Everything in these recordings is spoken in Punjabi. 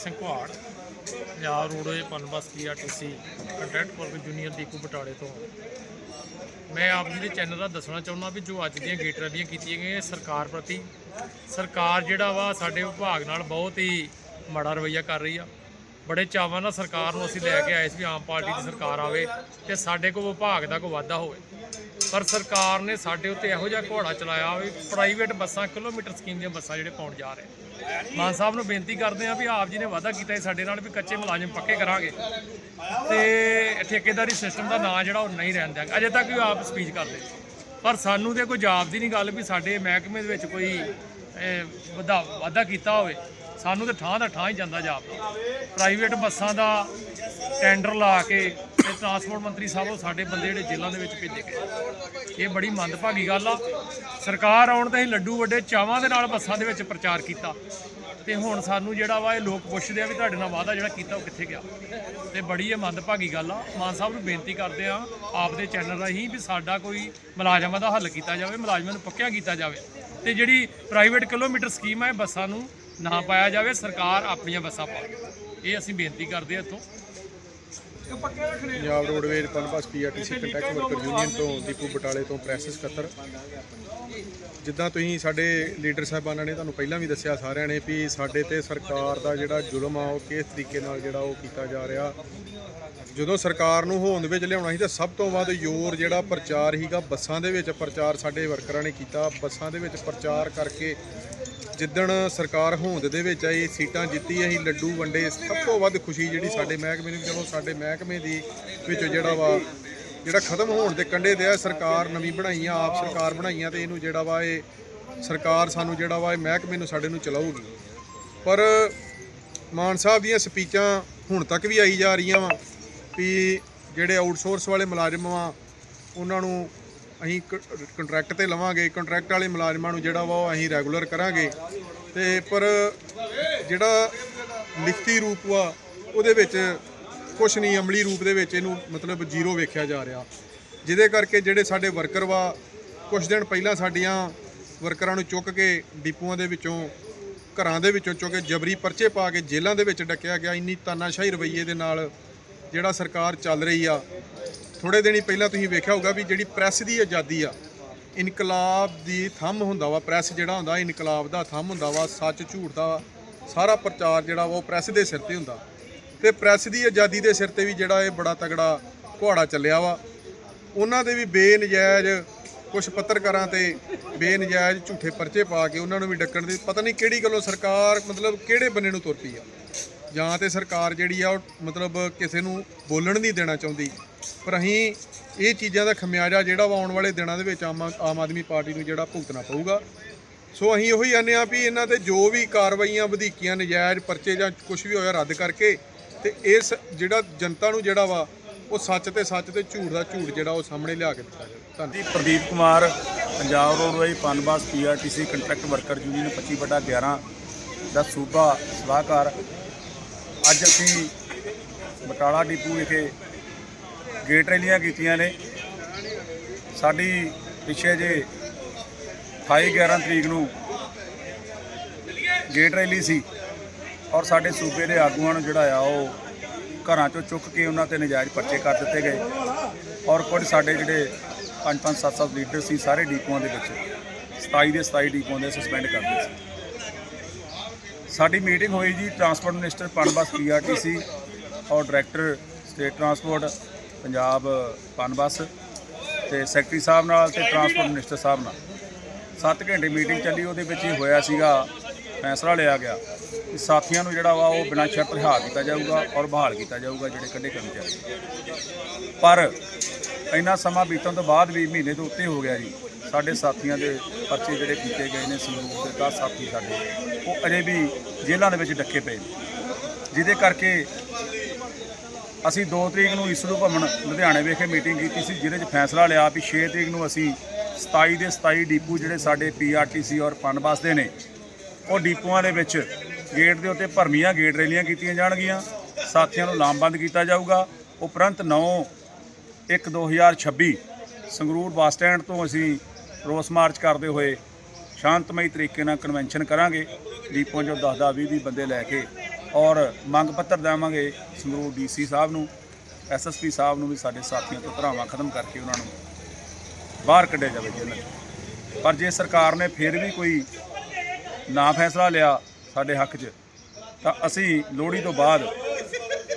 Singh ਘੁਆੜ Punjab roadway Punbus PRTC contract work union ਦੀਕੂ ਬਟਾਲੇ ਤੋਂ। ਮੈਂ ਆਪ ਜੀ ਦੇ ਚੈਨਲ ਦਾ ਦੱਸਣਾ ਚਾਹੁੰਦਾ ਵੀ ਜੋ ਅੱਜ ਦੀਆਂ ਗੇਟ ਰੈਲੀਆਂ ਕੀਤੀਆਂ ਗਈਆਂ ਸਰਕਾਰ ਪ੍ਰਤੀ। ਸਰਕਾਰ ਜਿਹੜਾ ਵਾ ਸਾਡੇ ਵਿਭਾਗ ਨਾਲ ਬਹੁਤ ਹੀ ਮਾੜਾ ਰਵੱਈਆ ਕਰ ਰਹੀ ਆ। ਬੜੇ ਚਾਵਾਂ ਨਾਲ ਸਰਕਾਰ ਨੂੰ ਅਸੀਂ ਲੈ ਕੇ ਆਏ ਸੀ ਵੀ ਆਮ ਪਾਰਟੀ ਦੀ ਸਰਕਾਰ ਆਵੇ ਤੇ ਸਾਡੇ ਕੋਲ ਵਿਭਾਗ ਦਾ ਕੋਈ ਵਾਧਾ ਹੋਵੇ। ਪਰ ਸਰਕਾਰ ਨੇ ਸਾਡੇ ਉੱਤੇ ਇਹੋ ਜਿਹਾ ਘੋੜਾ ਚਲਾਇਆ ਵੀ ਪ੍ਰਾਈਵੇਟ ਬੱਸਾਂ, ਕਿਲੋਮੀਟਰ ਸਕੀਮ ਦੀਆਂ ਬੱਸਾਂ ਜਿਹੜੇ ਪਾਉਣ ਜਾ ਰਹੇ ਮਾਨ ਸਾਹਿਬ ਨੂੰ ਬੇਨਤੀ ਕਰਦੇ ਆ ਵੀ ਆਪ ਜੀ ਨੇ ਵਾਅਦਾ ਕੀਤਾ ਸੀ ਸਾਡੇ ਨਾਲ ਵੀ ਕੱਚੇ ਮੁਲਾਜ਼ਮ ਪੱਕੇ ਕਰਾਂਗੇ। ਤੇ ਠੇਕੇਦਾਰੀ ਸਿਸਟਮ ਦਾ ਨਾਂ ਜਿਹੜਾ ਉਹ ਨਹੀਂ ਰਹਿਣ ਦਿਆਂਗੇ। ਅਜੇ ਤੱਕ ਵੀ ਆਪ ਸਪੀਚ ਕਰਦੇ ਪਰ ਸਾਨੂੰ ਤੇ ਕੋਈ ਜਵਾਬ ਦੀ ਨਹੀਂ ਗੱਲ ਵੀ ਸਾਡੇ ਮਹਿਕਮੇ ਦੇ ਵਿੱਚ ਕੋਈ ਵਧਾ ਵਾਧਾ ਕੀਤਾ ਹੋਵੇ। ਸਾਨੂੰ ਤੇ ਠਾਂ ਦਾ ਠਾਂ ਹੀ ਜਾਂਦਾ ਜਾਪ ਪ੍ਰਾਈਵੇਟ ਬੱਸਾਂ ਦਾ ਟੈਂਡਰ ਲਾ ਕੇ ਤੇ ਟਰਾਂਸਪੋਰਟ ਮੰਤਰੀ ਸਾਹਿਬ ਉਹ ਸਾਡੇ ਬੰਦੇ ਜਿਹੜੇ ਜੇਲ੍ਹਾਂ ਦੇ ਵਿੱਚ ਭੇਜੇ ਗਏ। ਇਹ ਬੜੀ ਮੰਦਭਾਗੀ ਗੱਲ ਆ। ਸਰਕਾਰ ਆਉਣ ਤੇ ਹੀ ਲੱਡੂ ਵੱਡੇ ਚਾਵਾਂ ਦੇ ਨਾਲ ਬੱਸਾਂ ਦੇ ਵਿੱਚ ਪ੍ਰਚਾਰ ਕੀਤਾ। ਤੇ ਹੁਣ ਸਾਨੂੰ ਜਿਹੜਾ ਵਾ ਇਹ ਲੋਕ ਪੁੱਛਦੇ ਆ ਵੀ ਤੁਹਾਡੇ ਨਾਲ ਵਾਅਦਾ ਜਿਹੜਾ ਕੀਤਾ ਉਹ ਕਿੱਥੇ ਗਿਆ? ਤੇ ਬੜੀ ਇਹ ਮੰਦਭਾਗੀ ਗੱਲ ਆ। ਮਾਨ ਸਾਹਿਬ ਨੂੰ ਬੇਨਤੀ ਕਰਦੇ ਆ ਆਪਦੇ ਚੈਨਲ ਰਾਹੀਂ ਵੀ ਸਾਡਾ ਕੋਈ ਮੁਲਾਜ਼ਮਾਂ ਦਾ ਹੱਲ ਕੀਤਾ ਜਾਵੇ, ਮੁਲਾਜ਼ਮਾਂ ਨੂੰ ਪੱਕਿਆ ਕੀਤਾ ਜਾਵੇ। ਤੇ ਜਿਹੜੀ ਪ੍ਰਾਈਵੇਟ ਕਿਲੋਮੀਟਰ ਸਕੀਮ ਹੈ ਇਹ ਬੱਸਾਂ ਨੂੰ ਨਾ ਪਾਇਆ ਜਾਵੇ, ਸਰਕਾਰ ਆਪਣੀਆਂ ਬੱਸਾਂ ਪਾਵੇ ਇਹ ਅਸੀਂ ਬੇਨਤੀ ਕਰਦੇ ਆ ਇੱਥੋਂ। Punjab roadways Punbus PRTC contact worker union ਤੋਂ ਦੀਪੂ ਬਟਾਲੇ ਤੋਂ ਪ੍ਰੈਸ ਸਕੱਤਰ ਜਿੱਦਾਂ ਤੁਸੀਂ ਸਾਡੇ ਲੀਡਰ ਸਾਹਿਬਾਨਾਂ ਨੇ ਤੁਹਾਨੂੰ ਪਹਿਲਾਂ ਵੀ ਦੱਸਿਆ, ਸਾਰਿਆਂ ਨੇ ਵੀ ਸਾਡੇ ਤੇ ਸਰਕਾਰ ਦਾ ਜਿਹੜਾ ਜ਼ੁਲਮ ਆ, ਉਹ ਕਿਸ ਤਰੀਕੇ ਨਾਲ ਜਿਹੜਾ ਉਹ ਕੀਤਾ ਜਾ ਰਿਹਾ। ਜਦੋਂ ਸਰਕਾਰ ਨੂੰ ਹੋਂਦ ਵਿੱਚ ਲਿਆਉਣਾ ਸੀ ਤਾਂ ਸਭ ਤੋਂ ਵੱਧ ਜ਼ੋਰ ਜਿਹੜਾ ਪ੍ਰਚਾਰ ਹੀਗਾ ਬੱਸਾਂ ਦੇ ਵਿੱਚ ਪ੍ਰਚਾਰ ਸਾਡੇ ਵਰਕਰਾਂ ਨੇ ਕੀਤਾ। ਬੱਸਾਂ ਦੇ ਵਿੱਚ ਪ੍ਰਚਾਰ ਕਰਕੇ ਜਿੱਦਣ ਸਰਕਾਰ ਹੋਂਦ ਦੇ ਵਿੱਚ ਆਈ, ਸੀਟਾਂ ਜਿੱਤੀ ਅਸੀਂ ਲੱਡੂ ਵੰਡੇ, ਸਭ ਤੋਂ ਵੱਧ ਖੁਸ਼ੀ ਜਿਹੜੀ ਸਾਡੇ ਮਹਿਕਮੇ ਨੂੰ ਚਲੋ ਸਾਡੇ ਮਹਿਕਮੇ ਦੀ ਵਿੱਚ ਜਿਹੜਾ ਵਾ, ਜਿਹੜਾ ਖਤਮ ਹੋਣ ਦੇ ਕੰਢੇ ਤੇ ਆ, ਸਰਕਾਰ ਨਵੀਂ ਬਣਾਈ ਆ ਆਪ ਸਰਕਾਰ ਬਣਾਈਆਂ ਤੇ ਇਹਨੂੰ ਜਿਹੜਾ ਵਾ ਇਹ ਸਰਕਾਰ ਸਾਨੂੰ ਜਿਹੜਾ ਵਾ ਇਹ ਮਹਿਕਮੇ ਨੂੰ ਸਾਡੇ ਨੂੰ ਚਲਾਊਗੀ। ਪਰ ਮਾਨ ਸਾਹਿਬ ਦੀਆਂ ਸਪੀਚਾਂ ਹੁਣ ਤੱਕ ਵੀ ਆਈ ਜਾ ਰਹੀਆਂ ਵਾ ਵੀ ਜਿਹੜੇ ਆਊਟਸੋਰਸ ਵਾਲੇ ਮੁਲਾਜ਼ਮ ਵਾ, ਉਹਨਾਂ ਨੂੰ ਅਸੀਂ ਕੰਟਰੈਕਟ ਤੇ ਲਵਾਂਗੇ ਕੰਟਰੈਕਟ ਵਾਲੇ ਮੁਲਾਜ਼ਮਾਂ ਨੂੰ ਜਿਹੜਾ ਵਾ ਉਹ ਅਸੀਂ ਰੈਗੂਲਰ ਕਰਾਂਗੇ। ਤੇ ਪਰ ਜਿਹੜਾ ਲਿਖਤੀ ਰੂਪ ਵਾ, ਉਹਦੇ ਵਿੱਚ ਕੁਝ ਨਹੀਂ, ਅਮਲੀ ਰੂਪ ਦੇ ਵਿੱਚ ਇਹਨੂੰ ਮਤਲਬ ਜ਼ੀਰੋ ਵੇਖਿਆ ਜਾ ਰਿਹਾ। ਜਿਹਦੇ ਕਰਕੇ ਜਿਹੜੇ ਸਾਡੇ ਵਰਕਰ ਵਾ ਕੁਝ ਦਿਨ ਪਹਿਲਾਂ ਸਾਡੀਆਂ ਵਰਕਰਾਂ ਨੂੰ ਚੁੱਕ ਕੇ ਡਿਪੂਆਂ ਦੇ ਵਿੱਚੋਂ, ਘਰਾਂ ਦੇ ਵਿੱਚੋਂ ਚੁੱਕ ਕੇ ਜਬਰੀ ਪਰਚੇ ਪਾ ਕੇ ਜੇਲ੍ਹਾਂ ਦੇ ਵਿੱਚ ਡੱਕਿਆ ਗਿਆ। ਇੰਨੀ ਤਾਨਾਸ਼ਾਹੀ ਰਵੱਈਏ ਦੇ ਨਾਲ ਜਿਹੜਾ ਸਰਕਾਰ ਚੱਲ ਰਹੀ ਆ ਥੋੜੇ ਦਿਨੀ ਪਹਿਲਾਂ ਤੁਸੀਂ ਵੇਖਿਆ ਹੋਊਗਾ ਵੀ ਜਿਹੜੀ ਪ੍ਰੈਸ ਦੀ ਆਜ਼ਾਦੀ ਆ, ਇਨਕਲਾਬ ਦੀ ਥੰਮ ਹੁੰਦਾ ਵਾ, ਪ੍ਰੈਸ ਜਿਹੜਾ ਹੁੰਦਾ, ਇਨਕਲਾਬ ਦਾ ਥੰਮ ਹੁੰਦਾ ਵਾ, ਸੱਚ ਝੂਠ ਦਾ ਸਾਰਾ ਪ੍ਰਚਾਰ ਜਿਹੜਾ ਵਾ ਉਹ ਪ੍ਰੈਸ ਦੇ ਸਿਰ ਤੇ ਹੁੰਦਾ। ਤੇ ਪ੍ਰੈਸ ਦੀ ਆਜ਼ਾਦੀ ਦੇ ਸਿਰ ਤੇ ਵੀ ਜਿਹੜਾ ਇਹ ਬੜਾ ਤਗੜਾ ਘੋੜਾ ਚੱਲਿਆ ਵਾ। ਉਹਨਾਂ ਦੇ ਵੀ ਬੇਨਜਾਇਜ਼ ਕੁਝ ਪੱਤਰਕਾਰਾਂ ਤੇ ਬੇਨਜਾਇਜ਼ ਝੂਠੇ ਪਰਚੇ ਪਾ ਕੇ ਉਹਨਾਂ ਨੂੰ ਵੀ ਡੱਕਣ ਦੀ, ਪਤਾ ਨਹੀਂ ਕਿਹੜੀ ਗੱਲੋਂ ਸਰਕਾਰ ਮਤਲਬ ਕਿਹੜੇ ਬੰਨੇ ਨੂੰ ਤੁਰ ਪਈ ਆ। ਜਾਂ ਤੇ ਸਰਕਾਰ ਜਿਹੜੀ ਆ ਉਹ ਮਤਲਬ ਕਿਸੇ ਨੂੰ ਬੋਲਣ ਨਹੀਂ ਦੇਣਾ ਚਾਹੁੰਦੀ। ਪਰ ਅਸੀਂ ਇਹ ਚੀਜ਼ਾਂ ਦਾ ਖਮਿਆਜਾ ਜਿਹੜਾ ਵਾ ਆਉਣ ਵਾਲੇ ਦਿਨਾਂ ਦੇ ਵਿੱਚ ਆਮ ਆਮ ਆਦਮੀ ਪਾਰਟੀ ਨੂੰ ਜਿਹੜਾ ਭੁਗਤਣਾ ਪਊਗਾ। ਸੋ ਅਸੀਂ ਉਹੀ ਆਨੇ ਆ ਵੀ ਇਹਨਾਂ ਤੇ ਜੋ ਵੀ ਕਾਰਵਾਈਆਂ ਵਧੀਕੀਆਂ, ਨਜਾਇਜ਼ ਪਰਚੇ ਜਾਂ ਕੁਝ ਵੀ ਹੋਇਆ ਰੱਦ ਕਰਕੇ ਤੇ ਇਸ ਜਿਹੜਾ ਜਨਤਾ ਨੂੰ ਜਿਹੜਾ ਵਾ ਉਹ ਸੱਚ ਤੇ ਸੱਚ ਤੇ ਝੂਠ ਦਾ ਝੂਠ ਜਿਹੜਾ ਉਹ ਸਾਹਮਣੇ ਲਿਆ ਕੇ ਦਿੱਤਾ ਜਾਵੇ। ਧੰਨਵਾਦ। Pradeep Kumar, Punjab roadways PUNBUS PRTC contract worker union 25 ਬਟਾ 11 ਦਾ ਸੂਬਾ ਸਲਾਹਕਾਰ। ਅੱਜ ਅਸੀਂ ਬਟਾਲਾ ਡਿਪੂ ਵਿਖੇ ਗੇਟ ਰੈਲੀਆਂ ਕੀਤੀਆਂ ਨੇ। ਸਾਡੀ ਪਿੱਛੇ ਜੇ 28 11 ਤਰੀਕ ਨੂੰ ਗੇਟ ਰੈਲੀ ਸੀ ਔਰ ਸਾਡੇ ਸੂਬੇ ਦੇ ਆਗੂਆਂ ਨੂੰ ਜਿਹੜਾ ਆ ਉਹ ਘਰਾਂ ਚੋਂ ਚੁੱਕ ਕੇ ਉਹਨਾਂ ਤੇ ਨਜਾਇਜ਼ ਪਰਚੇ ਕਰ ਦਿੱਤੇ ਗਏ ਔਰ ਕੁਝ ਸਾਡੇ ਜਿਹੜੇ ਪੰਜ ਪੰਜ ਸੱਤ ਸੱਤ ਲੀਡਰ ਸੀ, ਸਾਰੇ ਡੀਪੂਆਂ ਦੇ ਵਿੱਚ 27 ਦੇ 27 ਡੀਪੂਆਂ ਦੇ ਸਸਪੈਂਡ ਕਰ ਦਿੱਤੇ ਸੀ। ਸਾਡੀ ਮੀਟਿੰਗ ਹੋਈ ਜੀ ਟਰਾਂਸਪੋਰਟ ਮਿਨਿਸਟਰ ਪਨਬਸ ਪੀਆਰਟੀਸੀ ਔਰ director state transport Punjab Punbus ਤੇ ਸੈਕਟਰੀ ਸਾਹਿਬ ਨਾਲ ਤੇ ਟਰਾਂਸਪੋਰਟ ਮਿਨਿਸਟਰ ਸਾਹਿਬ ਨਾਲ। 7 ਘੰਟੇ ਮੀਟਿੰਗ ਚੱਲੀ, ਉਹਦੇ ਵਿੱਚ ਹੀ ਹੋਇਆ ਸੀਗਾ, ਫੈਸਲਾ ਲਿਆ ਗਿਆ ਕਿ ਸਾਥੀਆਂ ਨੂੰ ਜਿਹੜਾ ਵਾ ਉਹ ਬਿਨਾਂ ਸ਼ਰਤ ਰਿਹਾ ਕੀਤਾ ਜਾਊਗਾ ਔਰ ਬਹਾਲ ਕੀਤਾ ਜਾਊਗਾ ਜਿਹੜੇ ਕੱਢੇ ਕਰਮਚਾਰੀ। ਪਰ ਇੰਨਾ ਸਮਾਂ ਬੀਤਣ ਤੋਂ ਬਾਅਦ ਵੀ ਮਹੀਨੇ ਤੋਂ ਉੱਤੇ ਹੋ ਗਿਆ ਜੀ। ਸਾਡੇ ਸਾਥੀਆਂ ਦੇ ਪਰਚੇ ਜਿਹੜੇ ਕੀਤੇ ਗਏ ਨੇ ਸੰਗਰੂਰ ਦੇ 10 ਸਾਥੀ ਸਾਡੇ। ਉਹ ਅਜੇ ਵੀ ਜੇਲ੍ਹਾਂ ਦੇ ਵਿੱਚ ਡੱਕੇ ਪਏ ਨੇ। ਜਿਹਦੇ ਕਰਕੇ ਅਸੀਂ 2 ਤਰੀਕ ਨੂੰ ਇਸਰੂ ਭਵਨ ਲੁਧਿਆਣੇ ਵਿਖੇ ਮੀਟਿੰਗ ਕੀਤੀ ਸੀ, ਜਿਹਦੇ 'ਚ ਫੈਸਲਾ ਲਿਆ ਵੀ 6 ਤਰੀਕ ਨੂੰ ਅਸੀਂ 27 ਦੇ 27 ਡੀਪੂ ਜਿਹੜੇ ਸਾਡੇ ਪੀਆਰਟੀਸੀ ਔਰ ਪਨਬਸ ਦੇ ਨੇ, ਉਹ ਡੀਪੂਆਂ ਦੇ ਵਿੱਚ ਗੇਟ ਦੇ ਉੱਤੇ ਭਰਮੀਆਂ ਗੇਟ ਰੈਲੀਆਂ ਕੀਤੀਆਂ ਜਾਣਗੀਆਂ। ਸਾਥੀਆਂ ਨੂੰ ਲਾਮਬੰਦ ਕੀਤਾ ਜਾਊਗਾ। ਉਪਰੰਤ 9 1 2026 ਸੰਗਰੂਰ ਬੱਸ ਸਟੈਂਡ ਤੋਂ ਅਸੀਂ ਰੋਸ ਮਾਰਚ ਕਰਦੇ ਹੋਏ ਸ਼ਾਂਤਮਈ ਤਰੀਕੇ ਨਾਲ ਕਨਵੈਨਸ਼ਨ ਕਰਾਂਗੇ। ਡੀਪੋ ਜੋ 10 10 20 20 ਬੰਦੇ ਲੈ ਕੇ ਔਰ ਮੰਗ ਪੱਤਰ ਦੇਵਾਂਗੇ ਸੰਗਰੂਰ ਡੀਸੀ ਸਾਹਿਬ ਨੂੰ ਐਸਐਸਪੀ ਸਾਹਿਬ ਨੂੰ ਵੀ ਸਾਡੇ ਸਾਥੀਆਂ ਤੋਂ ਧਰਾਵਾਂ ਖਤਮ ਕਰਕੇ ਉਹਨਾਂ ਨੂੰ ਬਾਹਰ ਕੱਢਿਆ ਜਾਵੇ ਜੇਲ੍ਹ ਪਰ ਜੇ ਸਰਕਾਰ ਨੇ ਫਿਰ ਵੀ ਕੋਈ ਨਾ ਫੈਸਲਾ ਲਿਆ ਸਾਡੇ ਹੱਕ 'ਚ, ਤਾਂ ਅਸੀਂ ਲੋਹੜੀ ਤੋਂ ਬਾਅਦ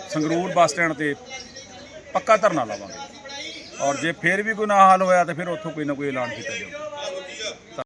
ਸੰਗਰੂਰ ਬੱਸ ਸਟੈਂਡ ਤੇ ਪੱਕਾ ਧਰਨਾ ਲਾਵਾਂਗੇ। ਔਰ ਜੇ ਫਿਰ ਵੀ ਕੋਈ ਨਾ ਹੱਲ ਹੋਇਆ, ਤਾਂ ਫਿਰ ਉੱਥੋਂ ਕੋਈ ਨਾ ਕੋਈ ਐਲਾਨ ਕੀਤਾ ਜਾਊਗਾ।